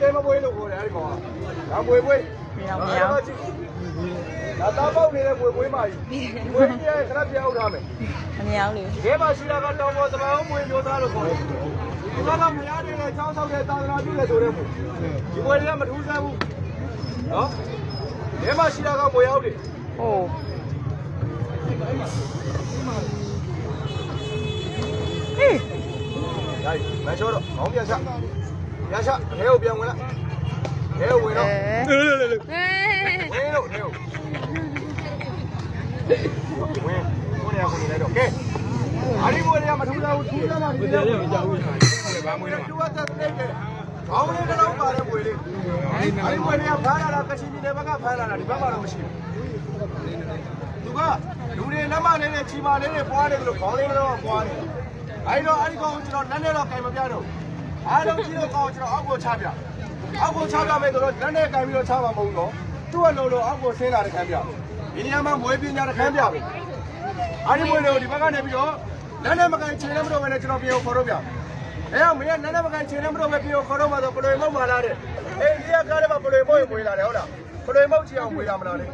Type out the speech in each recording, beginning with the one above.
တဲမပွေးလို့ခေါ်တယ်အဲ့ဒီကောင်ကဒါမွေပွေးမရမရဒါတာပေါက်နေတဲ့မွေပွေးပါကြီးမွေကြီးရဲ့ခဏပြောင်းထားမယ်မမြအောင်လေဒီထဲမှာရှိတာကတောင်ပေါ်သမောင်းမွေမျိုးသားလို့ခေါ်တယ်ဒီကကမရနေတဲ့ချောင်းဆောက်တဲ့သာသနာပြုတဲ့ဆိုတဲ့မွေဒီမွေတွေကမထူးဆန်းဘူးနော်ဒီထဲမှာရှိတာကမွေရောက်တယ်ဟိုဟေးဒါမချောတော့ခေါင်းပြန်ချပြ န်ချအဲကိုပြန်ဝင်လာအဲကိုဝင်တော့အဲဝင်လို့အဲကိုဝင်ဝင်ရကုန်နေတော့ကဲအားဒီမွေတွေကမထူးဆန်းဘူးထူးဆန်းတာဒီထဲမှာကြောက်ဘူးဘာမွေလဲတူဝတ်တဲ့တဲ့ခေါင်းလေးတစ်လုံးပါတဲ့မွေလေးအားဒီမွေတွေကဖမ်းလာတာကချင်ပြည်နယ်ဘက်ကဖမ်းလာတာဒီဘက်မှာတော့မရှိဘူးသူကလူတွေလက်မလေးနဲ့ချီမာလေးတွေပွားတယ်လို့ခေါင်းလေးတော့ပွားတယ်အဲဒီတော့အဲဒီကောင်ကျွန်တော်လက်နဲ့တော့ကင်မပြတော့ အားလုံးကြီးတော့ကောင်ကျွန်တော်အောက်ကိုချပြအောက်ကိုချပြမယ်ဆိုတော့လက်နဲ့ကင်ပြီးတော့ချမှာမဟုတ်တော့သူ့အလုံးလုံးအောက်ကိုဆင်းလာတဲ့ခံပြဒီနေရာမှာမွေးပညာတဲ့ခံပြပဲအားဒီမွေးလေးကိုဒီဘက်ကနေပြီးတော့လက်နဲ့မကန်ချိန်လည်းမတော့ဘဲနဲ့ကျွန်တော်ပြေကိုခေါ်တော့ပြအဲမင်းကလက်နဲ့မကန်ချိန်လည်းမတော့ဘဲပြေကိုခေါ်တော့မှဆိုပလွေမုတ်မာလာတဲ့အေးဒီကကားထဲမှာပလွေမုတ်မွေးလာတယ်ဟုတ်လားပလွေမုတ်ချီအောင်မွေးလာမလားလေ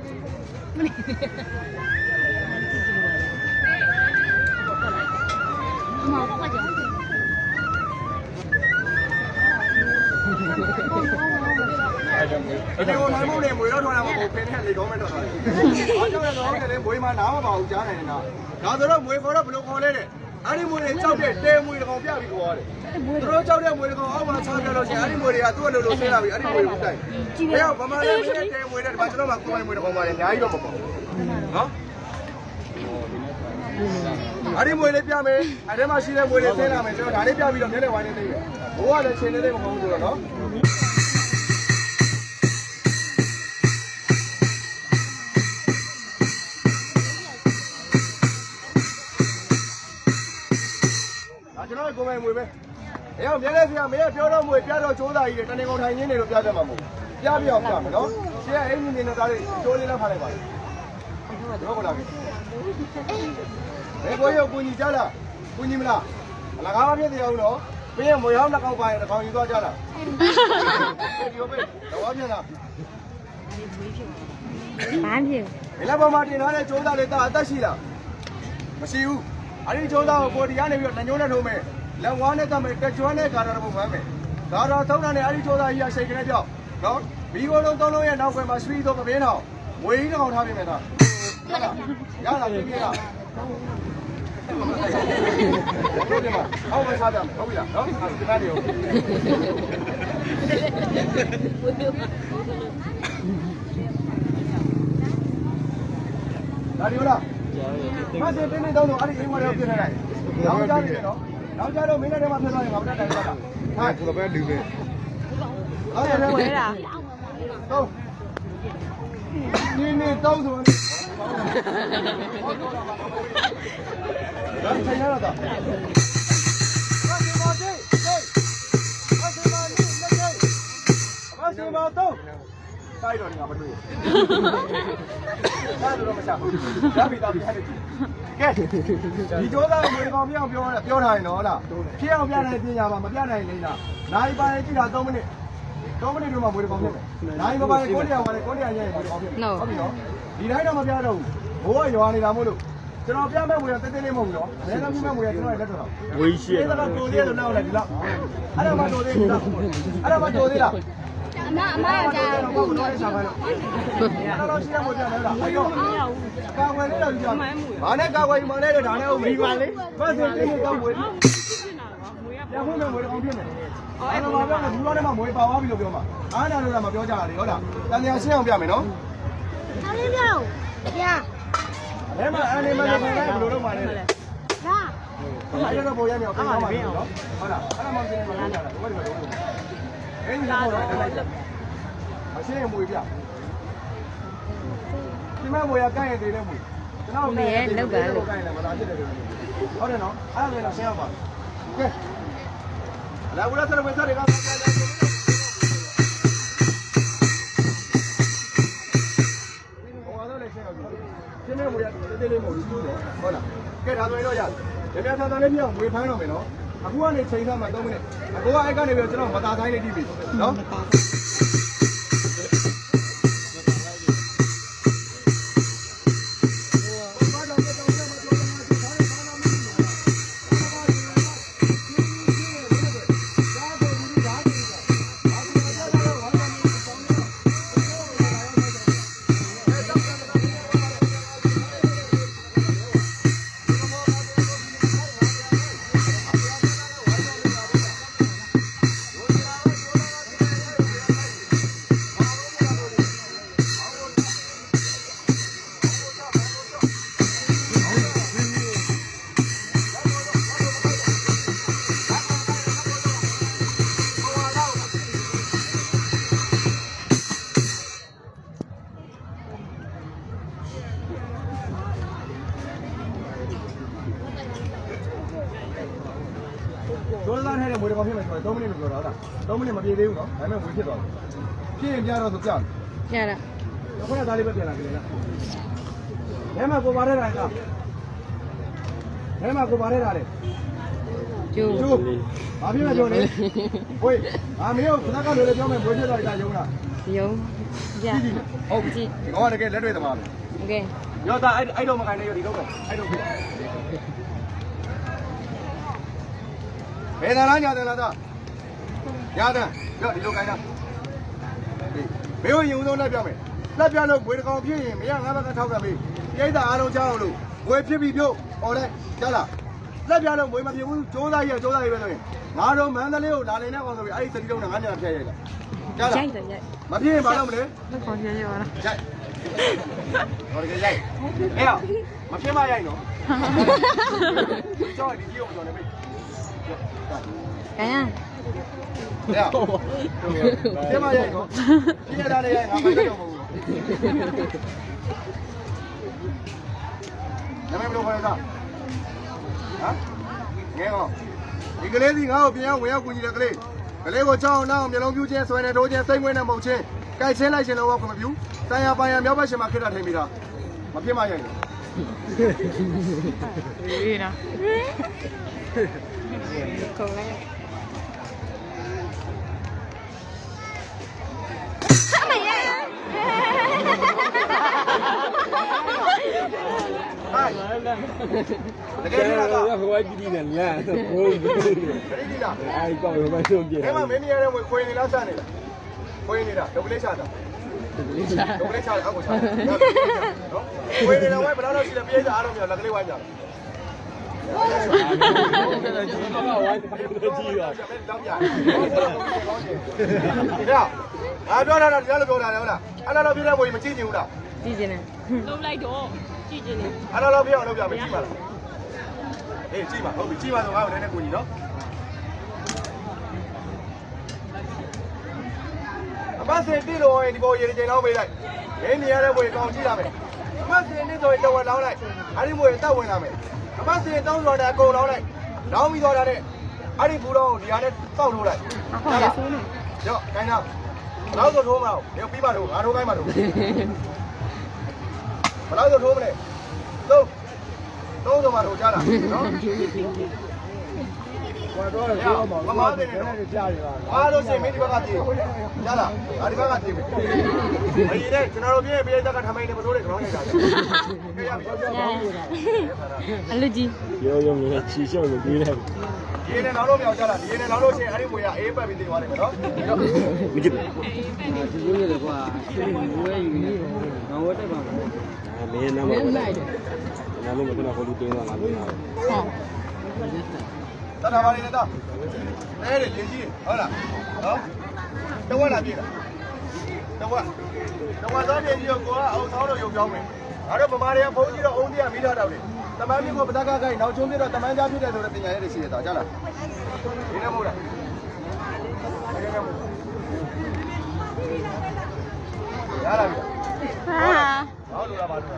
ဒီကိုနိုင်မို့နဲ့မွေတော့ထွားတာမဟုတ်ဖင်းနဲ့လေကောင်းမဲ့တော့တာ။အားကြောင့်လည်းတော့လည်းမွေမှာနားမပါဘူးကြားနိုင်နေတာ။ဒါဆိုတော့မွေခေါ်တော့ဘယ်လိုခေါ်လဲတဲ့။အဲ့ဒီမွေတွေကြောက်တဲ့တဲမွေတကောင်ပြပြီးခေါ်ရတယ်။သူတို့ကြောက်တဲ့မွေတကောင်အောက်မှာချပြလို့ရှိရင်အဲ့ဒီမွေတွေကသူ့အလိုလိုဆင်းလာပြီးအဲ့ဒီမွေကိုတိုက်။ဘယ်ရောက်ဗမာလည်းမင်းတဲမွေတဲ့ဒီမှာကျွန်တော်မှကိုယ်မွေတကောင်ပါတယ်အများကြီးတော့မပေါ့။နော် အဲ့ဒီမွေလေးပြမယ်အဲ့ဒီမှာရှိတဲ့မွေတွေဆင်းလာမယ်ကျွန်တော်ဒါလေးပြပြီးတော့မျက်နှာဝိုင်းလေးသိမယ်ဘိုးကလည်းချိန်နေသေးမဟုတ်ဘူးဆိုတော့နော်ဒါကျွန်တော်ကိုယ်ပိုင်မွေပဲ။အဲအောင်မြဲလဲဆရာမင်းကပြောတော့မွေပြတော့ကျိုးသားကြီးတယ်တနေကုန်ထိုင်ရင်းနေလို့ပြတတ်မှာမဟုတ်ဘူး။ပြပြအောင်ပြမယ်နော်။ဆရာအင်းကြီးနေနေတာလေးကျိုးလေးလည်းဖားလိုက်ပါလား။တော့ဘလာပြီ။ ဘယ်ကိုရောက်ကိုကြီးကြလား။ကိုကြီးမလား။အလကားမဖြစ်သေးအောင်နော်။မင်းကမွေဟောင်းတစ်ခေါက်ပါရင်တစ်ခေါက်ယူသွားကြလား။ဒီလိုပဲတော့ပြန်လာဘာဖြစ်။မင်းလည်းပေါ်မှာတင်ထားတဲ့ကျိုးသားလေးတာအသက်ရှိလား။မရှိဘူး။အဲ့ဒီကျိုးသားကိုကိုဒီကနေပြီးတော့နှညိုးနဲ့ထုံးမယ်။လက်ဝါးနဲ့တတ်မယ်တက်ကြွနဲ့ကာတာတော့မှမ်းမယ်။ကာတာသုံးတာနဲ့အဲ့ဒီကျိုးသားကြီးကရှိတ်ကနေပြောက်။နော်။ဘီကိုလုံးသုံးလုံးရဲ့နောက်ွယ်မှာရွှီတော့မပင်းတော့ဝေးကြီးတစ်ကောင်ထားပြင်မယ်သား။ ဟုတ်လား။ရလားပြင်းပြလား။ဟုတ်တယ်မ။အောက်မှာစားကြမယ်ဟုတ်ပြီလားနော်။ဒီနားနေဟုတ်ဒါဒီလားမဆင်တင်းနေတော့အဲ့ဒီအိမ်ဝါရောပြနေလိုက်နောက်ကြပြီနော်နောက်ကြတော့မင်းနဲ့တည်းမှာဖြစ်သွားရင်ငါမနဲ့တိုင်သွားတာဟာကိုပဲလူပဲဟုတ်တယ်ဝဲလေတာတော့ နေနေတောင်းဆိုရင်ဒါထိုင်ရတာဘာစီမတေးတေးဘာစီမနီလက်တေးဘာစီမတော့ဆိုင်တော့ငါမတွေ့ဘူးဒါတော့မချဘူးဒါပြီးတော့ပြရတယ်ကဲဒီကြောသားကိုကောင်ပြောင်းပြောတာပြောထားရင်တော့လားဖြစ်အောင်ပြတဲ့ပညာမှာမပြနိုင်လိမ့်လားနိုင်ပါရင်ကြည့်တာ3မိနစ် 3မိနစ်တော့မှမွေးကောင်ဖြစ်မယ်နိုင်ပါပါရင်ကိုတရားပါလေကိုတရားညရင်မွေးကောင်ဖြစ်မယ်ဟုတ်ပြီနော်ဒီတိုင်းတော့မပြတော့ဘူးဘိုးကရွာနေတာမို့လို့ကျွန်တော်ပြမဲ့မွေးကတဲတဲလေးမဟုတ်ဘူးနော်အများကြီးမဲ့မွေးကကျွန်တော်လက်ထတော့ဝေးရှိရအဲ့ဒါကတိုသေးလို့နောက်လိုက်ဒီလောက်အဲ့ဒါမှတိုသေးဒီလောက်အဲ့ဒါမှတိုသေးလားအမအမကကြာဘုရားနဲ့ဆောင်ခိုင်းလို့အဲ့တော့ရှိရမို့ပြန်လဲလားအဲ့တော့ကာဝယ်လေးတော့ကြာဘာနဲ့ကာဝယ်မှန်းလဲတော့ဒါနဲ့ဟုတ်ပြီပါလေဘတ်စင်တင်းနေတော့ဝယ်ပြန်ဖို့မယ်ဝယ်အောင်ဖြစ်မယ် အဲ့တော့ဘာပြောလဲဘူးတော့မှမွေးပါသွားပြီလို့ပြောမှာအားနာလို့တော့မပြောကြတာလေဟုတ်လားတန်တရားရှင်းအောင်ပြမယ်နော်အားလေးပြောင်းပြအဲ့မှာအနေမနေခိုင်းလိုက်ဘယ်လိုလုပ်မှလဲဒါအဲ့တော့ပေါ်ရမြောက်ပြန်ပါမယ်နော်ဟုတ်လားအဲ့ဒါမှရှင်းနေမှာကြတာဘယ်လိုလုပ်လဲအဲ့ဒီတော့လိုက်လိုက်မရှင်းရင်မွေးပြဒီမှာမွေးရကိုင်းရသေးတယ်မွေးကျွန်တော်ကိုင်းရလည်းမလာဖြစ်တယ်လို့ဟုတ်တယ်နော်အဲ့ဒါလည်းရှင်းအောင်ပါကဲ လာဘူးလားဆက်ဝယ်စားတွေကဟိုကတော့လည်းရှင်းအောင်ရှင်းနေမွေးရတေးသေးလေးမဟုတ်ဘူးဟုတ်လားကဲဒါဆိုရင်တော့ရတယ်မြတ်သာသာလေးပြောင်းမွေးဖမ်းတော့မယ်နော်အခုကနေချိန်ခါမှာ3မိနစ်အခုကအဲ့ကနေပြီးတော့ကျွန်တော်မသားဆိုင်လေးတီးပြီနော်ဒေါ်လာထဲတဲ့မွေးတော်ဖြစ်မယ်ဆိုတော့3မိနစ်လို့ပြောတာဟုတ်လား3မိနစ်မပြည့်သေးဘူးနော်ဒါပေမဲ့မွေးဖြစ်သွားပြီဖြစ်ရင်ပြတော့ဆိုပြမယ် ရတာ ခုနကသားလေးပဲပြန်လာကြလေလားဘယ်မှာကိုပါရဲတာကဘယ်မှာကိုပါရဲတာလဲ ကျိုး ကျိုးဘာဖြစ်လဲကျိုးလေဝေးအာမင်းတို့ခဏကလိုလေပြောမယ်မွေးဖြစ်သွားပြီလားယုံလား ယုံရ ကြည့်ကြည့်ဟုတ်ပြီဒီကောင်ကတကယ်လက်တွေ့သမားပဲ โอเค ရောသားအဲ့အဲ့တော့မခိုင်းနဲ့ရောဒီတော့ပဲအဲ့တော့ဖြစ် ဘယ်သာလားညာတယ်လားသားညာတယ်ရောဒီလိုခိုင်းတာမင်းတို့ရင်ဦးဆုံးလက်ပြမယ်လက်ပြလို့ငွေတစ်ကောင်ဖြစ်ရင်မရငါဘက်ကထောက်ကပေးပြိဿအားလုံးကြားအောင်လို့ငွေဖြစ်ပြီးပြုတ်ဟောတဲ့ကြားလားလက်ပြလို့ငွေမဖြစ်ဘူးစ조사ရစ조사ရပဲဆိုရင်ငါတို့မန္တလေးကိုလာနေတဲ့ကောင်ဆိုပြီးအဲ့ဒီစတိလုံးနဲ့ငါညာဖျက်ရိုက်လိုက်ကြားလား ရိုက်တယ်ရိုက် မဖြစ်ရင်ဘာလုပ်မလဲ လက်ခေါ်ပြရရလား ရိုက်ဟောတကယ်ရိုက်အေးမဖြစ်မရိုက်နော်ကြောက်ဒီကြီးအောင်ကြော်နေပြီ ခိုင်းရ။တဲ့။ဒီမှာရိုက်တော့ပြည့်ရတဲ့ရိုက်ငါမရိုက်တော့ဘူး။နာမည်ဘယ်လိုခေါ်လဲသား။ဟမ်။ငယ်ကောဒီကလေးစီငါ့ကိုပြန်ရောက်ဝင်ရောက်ကူညီတဲ့ကလေး။ကလေးကိုချောင်းအောင်အောင်မျိုးလုံးပြူးချင်းဆွဲနေထိုးချင်းစိတ်မွေးနေမုံချင်းကြိုက်ချင်းလိုက်ချင်းတော့ခွင့်မပြု။တန်ရပန်ရမြောက်ဘက်ရှင်မှာခိတ္တထိန်ပြီးတာ။မဖြစ်မရိုက်ဘူးအေးနော် ခေါ်လိုက်အမရ။ဟိုင်း။တကယ်ကြီးလားသားဟိုကကြည့်နေလားဘိုးဘိုး။တကယ်ကြီးလား။အဲ့ကောဟိုကဆုံးပြအဲမှာမင်းမရတဲ့ဝင်ခွေနေလားစနေလားခွေနေတာဒုက္ခလေးချတာဒုက္ခလေးချအောက်ကိုချတာနော်ခွေနေတာဝိုင်းဘယ်တော့ရှိလဲပြေးကြအားလုံးမြောက်လက်ကလေးဝိုင်းကြ တယ်ဒီမှာဝိုင်းတယ်ကြည့်ရတော့ပြရအာပြောတာတော့ဒီလိုပြောတာလေဟုတ်လားအဲ့လိုပြောတဲ့ဘွေမကြည့်ချင်ဘူးလားကြည့်နေတယ်လုံးလိုက်တော့ကြည့်ချင်းနေအဲ့လိုပြောအောင်လုပ်ပြမကြည့်ပါလားအေးကြည့်ပါဟုတ်ပြီကြည့်ပါတော့ငါ့ကိုလည်းနဲ့ကိုကြီးနော်အမစင်တိလို့ရင်ဒီပေါ်ရေချိန်လောက်ပေးလိုက်ရင်းနေရတဲ့ဘွေကောင်းကြည့်လာမယ်အမစင်တိဆိုရင်တော့လောင်းလိုက်အဲ့ဒီဘွေတက်ဝင်လာမယ် အမစင်တောင်းဆိုတဲ့အကုန်လောင်းလိုက်လောင်းပြီးတော့တဲ့အဲ့ဒီဘူးတော့ဒီဟာနဲ့တောက်ထိုးလိုက်အခုရဆိုးနေရောခိုင်းတော့နောက်ဆိုထိုးမလားရောပြီးပါတော့ငါထိုးခိုင်းပါတော့ဘယ်လောက်ဆိုထိုးမလဲသုံးသုံးဆိုမှထိုးကြတာနော် ဟိုတော့ပြောမှာမမတဲ့နော်ကြားရတာအားလို့ရှိရင်မင်းဒီဘက်ကပြေးရလားအားဒီဘက်ကပြေးမယ်အရင်နဲ့ကျွန်တော်တို့ပြေးပြေးတက်ကထမိုင်းနေမထိုးတဲ့ခေါင်းရိုက်တာကြည့်ရပြီအလူကြီးရောရောမြင်ချီရှောက်လို့ပြေးတယ်ဒီနဲ့နောက်တော့မြောက်ကြတာဒီနဲ့နောက်လို့ရှိရင်အဲ့ဒီဘွေကအေးပတ်ပြီးတင်သွားတယ်နော်မကြည့်ဒီလိုလေကွာဒီလိုမျိုးယူနေငါဝတ်တက်ပါမယ်မင်းနာမည်နာမည်မကနာဟိုလူတင်းသွားလားမင်းနာဟောတ တ်တာပါနေတော့အဲ့ဒီလင်းကြီးဟုတ်လားနော်တဝက်လာပြေးတာတဝက်တဝက်သားပြေးပြီးတော့ကိုကအောင်ဆောင်တော့ရုပ်ပြောင်းမယ်ငါတို့ဗမာတွေကဘုန်းကြီးတော့အုံးကြီးကမိထားတော့လေတမန်မျိုးကပတကကိုင်းနောက်ချုံးပြတော့တမန်ကြားဖြစ်တယ်ဆိုတဲ့ပညာရည်တွေရှိရတာကြားလားဒီနေ့မဟုတ်လားဒီနေ့မဟုတ်ရလာပြီဟာဟောလိုလားပါလို့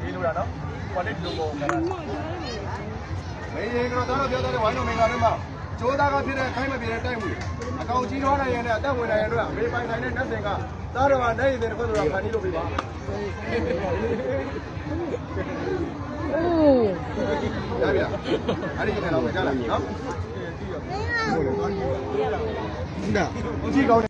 ဒီလိုလားနော် quality လိုပုံကလား မင်းရင်ကတော့တော့ပြောတဲ့ဝိုင်းလုံးမင်္ဂလာတွေမှာကျိုးသားကဖြစ်တဲ့ခိုင်းမပြေတဲ့တိုက်မှုအကောင်ကြီးထွားနိုင်ရင်လည်းအသက်ဝင်နိုင်ရင်တော့မေပိုင်ဆိုင်တဲ့နှက်စင်ကသားတော်ကနိုင်ရင်တဲ့ခွက်ဆိုတာခံပြီးလို့ပြပါအိုးရပြီလားအဲ့ဒီကျန်တော့ကြားလားနော်ဒါကြည့်ကောင်း